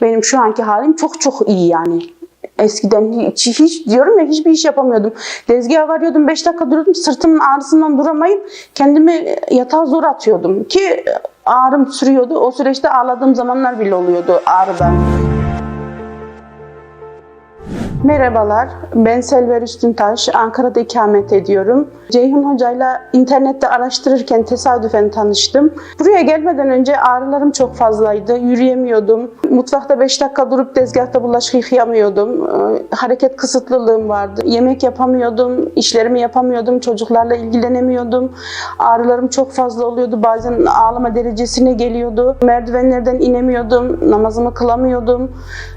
Benim şu anki halim çok çok iyi yani. Eskiden hiç, hiç diyorum ya hiçbir iş yapamıyordum. Tezgaha varıyordum 5 dakika duruyordum sırtımın ağrısından duramayıp kendimi yatağa zor atıyordum ki ağrım sürüyordu. O süreçte ağladığım zamanlar bile oluyordu ağrıdan. Merhabalar, ben Selver Üstüntaş, Ankara'da ikamet ediyorum. Ceyhun Hoca'yla internette araştırırken tesadüfen tanıştım. Buraya gelmeden önce ağrılarım çok fazlaydı, yürüyemiyordum. Mutfakta 5 dakika durup tezgahta bulaşık yıkayamıyordum. Ee, Hareket kısıtlılığım vardı. Yemek yapamıyordum, işlerimi yapamıyordum, çocuklarla ilgilenemiyordum. Ağrılarım çok fazla oluyordu, bazen ağlama derecesine geliyordu. Merdivenlerden inemiyordum, namazımı kılamıyordum.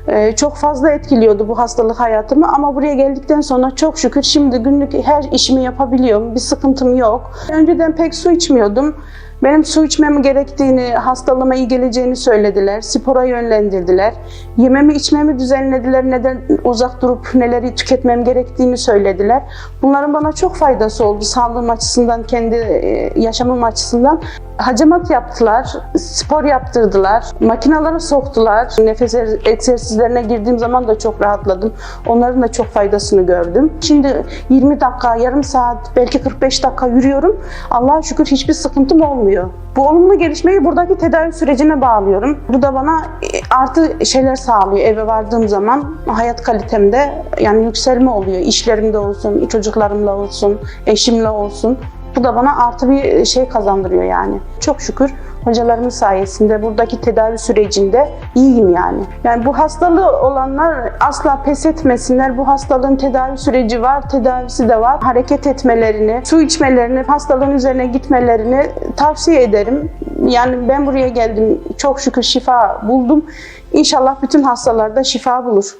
Ee, Çok fazla etkiliyordu bu hastalık hayatımı ama buraya geldikten sonra çok şükür şimdi günlük her işimi yapabiliyorum. Bir sıkıntım yok. Önceden pek su içmiyordum. Benim su içmem gerektiğini, hastalığıma iyi geleceğini söylediler. Spora yönlendirdiler. Yememi içmemi düzenlediler. Neden uzak durup neleri tüketmem gerektiğini söylediler. Bunların bana çok faydası oldu. Sağlığım açısından, kendi e, yaşamım açısından. Hacamat yaptılar, spor yaptırdılar, makinaları soktular. Nefes egzersizlerine girdiğim zaman da çok rahatladım. Onların da çok faydasını gördüm. Şimdi 20 dakika, yarım saat, belki 45 dakika yürüyorum. Allah'a şükür hiçbir sıkıntım olmuyor. Bu olumlu gelişmeyi buradaki tedavi sürecine bağlıyorum. Bu da bana artı şeyler sağlıyor eve vardığım zaman. Hayat kalitemde yani yükselme oluyor. İşlerimde olsun, çocuklarımla olsun, eşimle olsun. Bu da bana artı bir şey kazandırıyor yani. Çok şükür hocalarımın sayesinde buradaki tedavi sürecinde iyiyim yani. Yani bu hastalığı olanlar asla pes etmesinler. Bu hastalığın tedavi süreci var, tedavisi de var. Hareket etmelerini, su içmelerini, hastalığın üzerine gitmelerini tavsiye ederim. Yani ben buraya geldim, çok şükür şifa buldum. İnşallah bütün hastalarda şifa bulur.